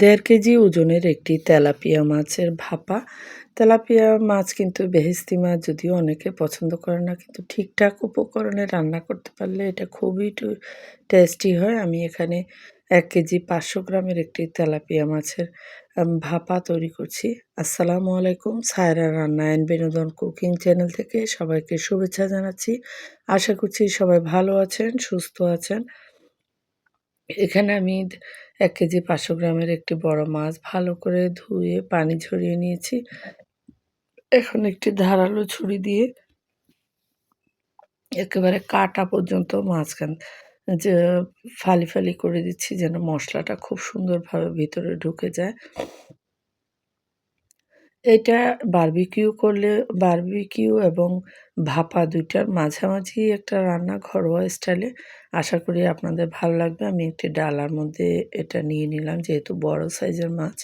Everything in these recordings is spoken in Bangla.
দেড় কেজি ওজনের একটি তেলাপিয়া মাছের ভাপা। তেলাপিয়া মাছ কিন্তু বেহেস্তি মাছ, যদিও অনেকে পছন্দ করে না, কিন্তু ঠিকঠাক উপকরণে রান্না করতে পারলে এটা খুবই টেস্টি হয়। আমি এখানে এক কেজি পাঁচশো গ্রামের একটি তেলাপিয়া মাছের ভাপা তৈরি করছি। আসসালামু আলাইকুম, সায়রা রান্না অ্যান্ড বিনোদন কুকিং চ্যানেল থেকে সবাইকে শুভেচ্ছা জানাচ্ছি। আশা করছি সবাই ভালো আছেন, সুস্থ আছেন। এখানে আমি এক কেজি পাঁচশো গ্রামের একটি বড় মাছ ভালো করে ধুয়ে পানি ঝরিয়ে নিয়েছি। এখন একটি ধারালো ছুরি দিয়ে একেবারে কাটা পর্যন্ত মাঝখান যে ফালি ফালি করে দিচ্ছি যেন মশলাটা খুব সুন্দরভাবে ভিতরে ঢুকে যায়। এটা বারবিকিউ করলে বারবিকিউ এবং ভাপা দুইটার মাঝামাঝি একটা রান্না ঘরোয়া স্টাইলে আশা করি আপনাদের ভালো লাগবে। আমি একটি ডালার মধ্যে এটা নিয়ে নিলাম, যেহেতু বড় সাইজের মাছ।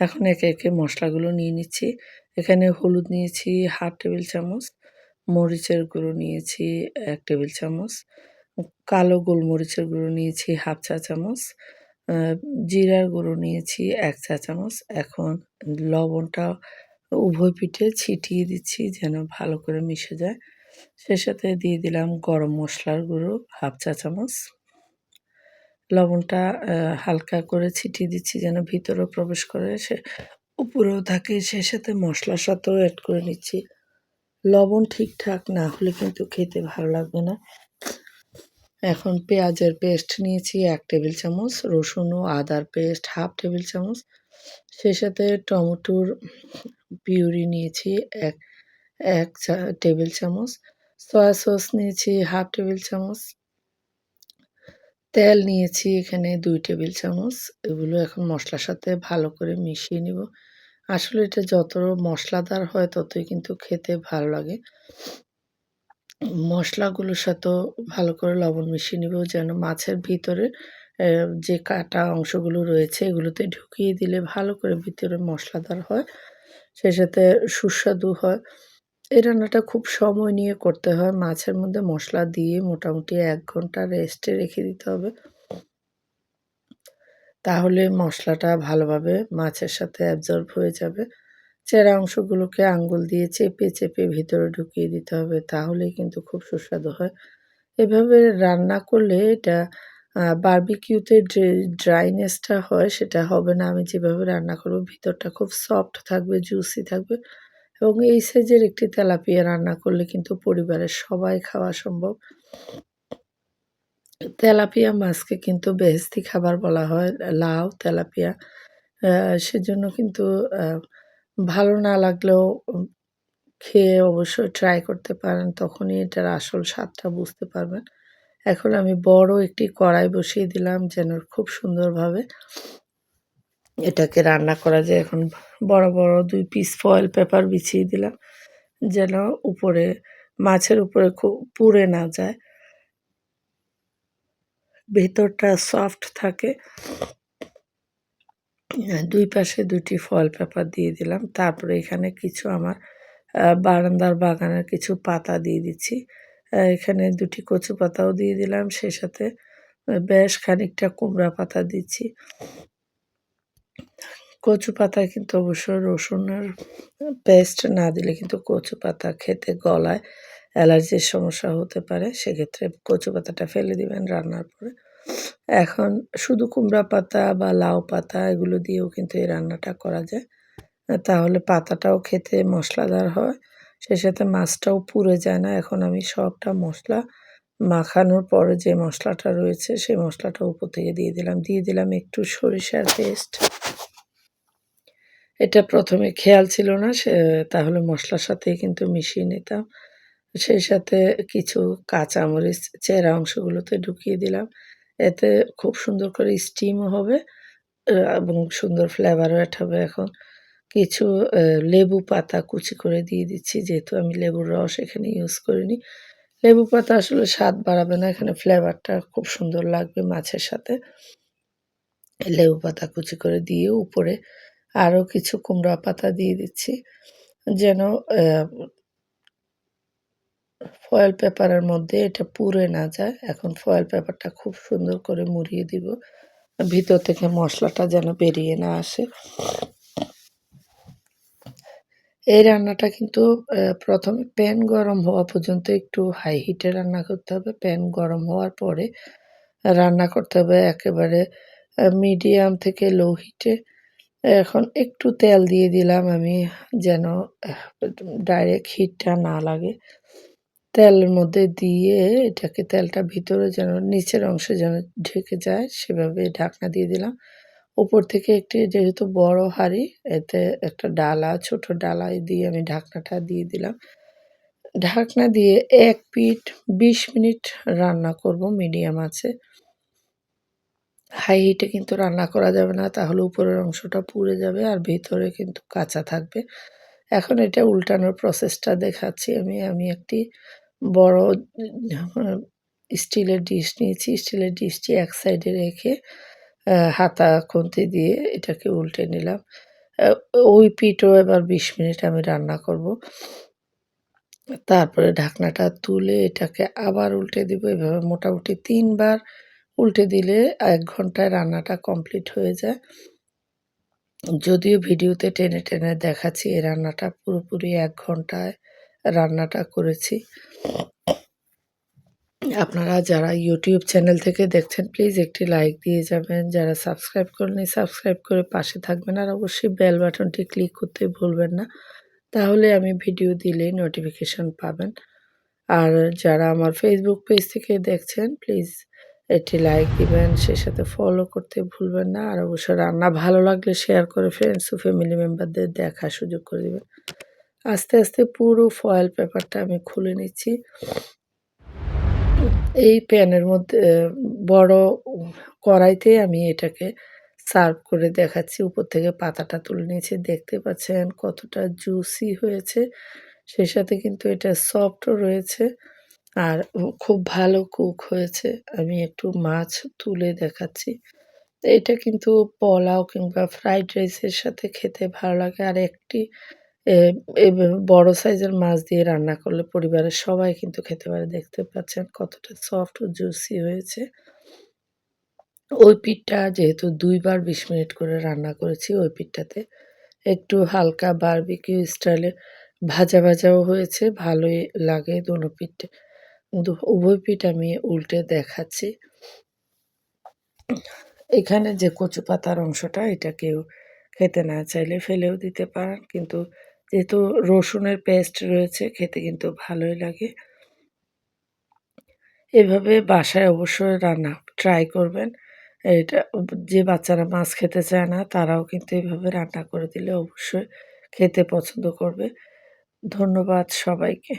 এখন একে একে মশলাগুলো নিয়ে নিচ্ছি। এখানে হলুদ নিয়েছি, হাফ টেবিল চামচ। মরিচের গুঁড়ো নিয়েছি, এক টেবিল চামচ। কালো গোলমরিচের গুঁড়ো নিয়েছি, হাফ চা চামচ। জিরার গুঁড়ো নিয়েছি, এক চা চামচ। এখন লবণটা উভয় পিঠে ছিটিয়ে দিচ্ছি যেন ভালো করে মিশে যায়। সে সাথে দিয়ে দিলাম গরম মশলার গুঁড়ো, হাফ চা চামচ। লবণটা হালকা করে ছিটিয়ে দিচ্ছি যেন ভিতরেও প্রবেশ করে। সে, উপরেও থাকে, সে সাথে মশলার সাথেও অ্যাড করে নিচ্ছি। লবণ ঠিকঠাক না হলে কিন্তু খেতে ভালো লাগবে না। এখন পেঁয়াজের পেস্ট নিয়েছি, এক টেবিল চামচ, রসুন ও আদার পেস্ট, হাফ টেবিল চামচ। সেই সাথে টমেটোর পিউরি নিয়েছি, এক এক টেবিল চামচ। সয়া সস নিয়েছি, হাফ টেবিল চামচ। তেল নিয়েছি এখানে দুই টেবিল চামচ। এগুলো এখন মশলার সাথে ভালো করে মিশিয়ে নিব। আসলে এটা যত মশলাদার হয় ততই কিন্তু খেতে ভালো লাগে। মশলাগুলোর সাথেও ভালো করে লবণ মিশিয়ে নিব, যেন মাছের ভিতরে যে কাটা অংশগুলো রয়েছে, এগুলোতে ঢুকিয়ে দিলে ভালো করে ভিতরে মশলাদার হয়, সেই সাথে সুস্বাদু হয়। এই রান্নাটা খুব সময় নিয়ে করতে হয়, মাছের মধ্যে মশলা দিয়ে মোটামুটি এক ঘণ্টা রেস্টে রেখে দিতে হবে। তাহলে মশলাটা ভালোভাবে মাছের সাথে অ্যাবজর্ব হয়ে যাবে। চেরা অংশগুলোকে আঙ্গুল দিয়ে চেপে চেপে ভিতরে ঢুকিয়ে দিতে হবে, তাহলেই কিন্তু খুব সুস্বাদু হয়। এভাবে রান্না করলে এটা বার্বিকিউতে যে ড্রাইনেসটা হয়, সেটা হবে না। আমি যেভাবে রান্না করব, ভিতরটা খুব সফট থাকবে, জুসি থাকবে এবং এই সাইজের একটি তেলাপিয়া রান্না করলে কিন্তু পরিবারের সবাই খাওয়া সম্ভব। তেলাপিয়া মাছকে কিন্তু বেহেস্তি খাবার বলা হয়, লাউ তেলাপিয়া। সেজন্য কিন্তু ভালো না লাগলেও খেয়ে অবশ্যই ট্রাই করতে পারেন, তখনই এটার আসল স্বাদটা বুঝতে পারবেন। এখন আমি বড় একটি কড়াই বসিয়ে দিলাম যেন খুব সুন্দরভাবে এটাকে রান্না করা যায়। এখন বড় বড় দুই পিস ফয়েল পেপার বিছিয়ে দিলাম যেন উপরে, মাছের উপরে খুব পুড়ে না যায়। ভেতরটা সফট থাকে। দুই পাশে দুটি ফল পেপার দিয়ে দিলাম। তারপরে এখানে কিছু আমার বারান্দার বাগানের কিছু পাতা দিয়ে দিচ্ছি। এখানে দুটি কচু পাতাও দিয়ে দিলাম। সে সাথে বেশ খানিকটা কুমড়া পাতা দিচ্ছি। কচু পাতায় কিন্তু অবশ্য রসুনের পেস্ট না দিলে কিন্তু কচু পাতা খেতে গলায় অ্যালার্জির সমস্যা হতে পারে। সেক্ষেত্রে কচু পাতাটা ফেলে দিবেন রান্নার পরে। এখন শুধু কুমড়া পাতা বা লাউ পাতা এগুলো দিয়েও কিন্তু এই রান্নাটা করা যায়। তাহলে পাতাটাও খেতে মশলাদার হয় সে সাথে মাছটাও পুড়ে যায় না। এখন আমি সবটা মশলা মাখানোর পরে যে মশলাটা রয়েছে সেই মশলাটা উপর থেকে দিয়ে দিলাম। দিয়ে দিলাম একটু সরিষার পেস্ট। এটা প্রথমে খেয়াল ছিল না, সে, তাহলে মশলার সাথেই কিন্তু মিশিয়ে নিতাম। সেই সাথে কিছু কাঁচামরিচ, চেরা অংশগুলোতে ঢুকিয়ে দিলাম। এতে খুব সুন্দর করে স্টিমও হবে এবং সুন্দর ফ্লেভারও হবে এখন। কিছু লেবু পাতা কুচি করে দিয়ে দিচ্ছি, যেহেতু আমি লেবুর রস এখানে ইউজ করিনি। লেবু পাতা আসলে স্বাদ বাড়াবে না, এখানে ফ্লেভারটা খুব সুন্দর লাগবে মাছের সাথে। লেবু পাতা কুচি করে দিয়ে উপরে আরও কিছু কুমড়া পাতা দিয়ে দিচ্ছি, যেন ফয়েল পেপারের মধ্যে এটা পুড়ে না যায়। এখন ফয়েল পেপারটা খুব সুন্দর করে মুড়িয়ে দিব। ভিতর থেকে মশলাটা যেন বেরিয়ে না আসে। এই রান্নাটা কিন্তু প্রথমে প্যান গরম হওয়া পর্যন্ত একটু হাই হিটে রান্না করতে হবে। প্যান গরম হওয়ার পরে রান্না করতে হবে একেবারে মিডিয়াম থেকে লো হিটে এখন একটু তেল দিয়ে দিলাম আমি যেন ডাইরেক্ট হিটটা না লাগে। তেলের মধ্যে দিয়ে এটাকে তেলটা ভিতরে যেন, নিচের অংশে যেন ঢেকে যায়, সেভাবে ঢাকনা দিয়ে দিলাম। উপর থেকে একটি যেহেতু বড় হাঁড়ি, এতে একটা ডালা, ছোট ডালায় দিয়ে আমি ঢাকনাটা দিয়ে দিলাম। ঢাকনা দিয়ে এক পিঠ বিশ মিনিট রান্না করব, মিডিয়াম আছে। হাই হিটে কিন্তু রান্না করা যাবে না, তাহলে উপরের অংশটা পুড়ে যাবে আর ভিতরে কিন্তু কাঁচা থাকবে। এখন এটা উল্টানোর প্রসেসটা দেখাচ্ছি আমি। আমি একটি বড় স্টিলের ডিশ নিয়েছি। স্টিলের ডিশটি এক সাইডে রেখে হাতা খুন্তি দিয়ে এটাকে উল্টে নিলাম। ওই পিঠও এবার বিশ মিনিট আমি রান্না করব। তারপরে ঢাকনাটা তুলে এটাকে আবার উল্টে দিব। এভাবে মোটামুটি তিনবার উল্টে দিলে এক ঘন্টায় রান্নাটা কমপ্লিট হয়ে যায়। যদিও ভিডিওতে টেনে টেনে দেখাচ্ছি, এই রান্নাটা পুরোপুরি এক ঘন্টায় রান্নাটা করেছি। আপনারা যারা ইউটিউব চ্যানেল থেকে দেখছেন প্লিজ একটি লাইক দিয়ে যাবেন। যারা সাবস্ক্রাইব করেনি সাবস্ক্রাইব করে পাশে থাকবেন আর অবশ্যই বেল বাটনটি ক্লিক করতে ভুলবেন না। তাহলে আমি ভিডিও দিলেই নোটিফিকেশন পাবেন। আর যারা আমার ফেসবুক পেজ থেকে দেখছেন প্লিজ একটি লাইক দিবেন সে সাথে ফলো করতে ভুলবেন না। আর অবশ্যই রান্না ভালো লাগলে শেয়ার করে ফ্রেন্ডস ও ফ্যামিলি মেম্বারদের দেখার সুযোগ করে দেবেন। আস্তে আস্তে পুরো ফয়েল পেপারটা আমি খুলে নিচ্ছি। এই প্যানের মধ্যে, বড় কড়াইতে আমি এটাকে সার্ভ করে দেখাচ্ছি। উপর থেকে পাতাটা তুলে নিয়েছি। দেখতে পাচ্ছেন কতটা জুসি হয়েছে। সেই সাথে কিন্তু এটা সফটও রয়েছে। আর খুব ভালো কুক হয়েছে। আমি একটু মাছ তুলে দেখাচ্ছি। এটা কিন্তু পোলাও কিংবা ফ্রাইড রাইসের সাথে খেতে ভালো লাগে। আর একটি বড় সাইজের মাছ দিয়ে রান্না করলে পরিবারের সবাই কিন্তু খেতে পারে। দেখতে পাচ্ছেন কতটা সফট ও জুসি হয়েছে। ওই পিঠটা যেহেতু দুইবার বিশ মিনিট করে রান্না করেছি ওই পিঠটাতে একটু হালকা বারবিকিউ স্টাইলে ভাজা ভাজাও হয়েছে। ভালোই লাগে দুনো পিঠে কিন্তু উভয় পিঠ আমি উল্টে দেখাচ্ছি। এখানে যে কচু পাতার অংশটা, এটা কেউ খেতে না চাইলে ফেলেও দিতে পারেন। কিন্তু যেহেতু রসুনের পেস্ট রয়েছে, খেতে কিন্তু ভালোই লাগে। এভাবে বাসায় অবশ্যই রান্না ট্রাই করবেন। এটা যে বাচ্চারা মাছ খেতে চায় না, তারাও কিন্তু এভাবে রান্না করে দিলে অবশ্যই খেতে পছন্দ করবে। ধন্যবাদ সবাইকে।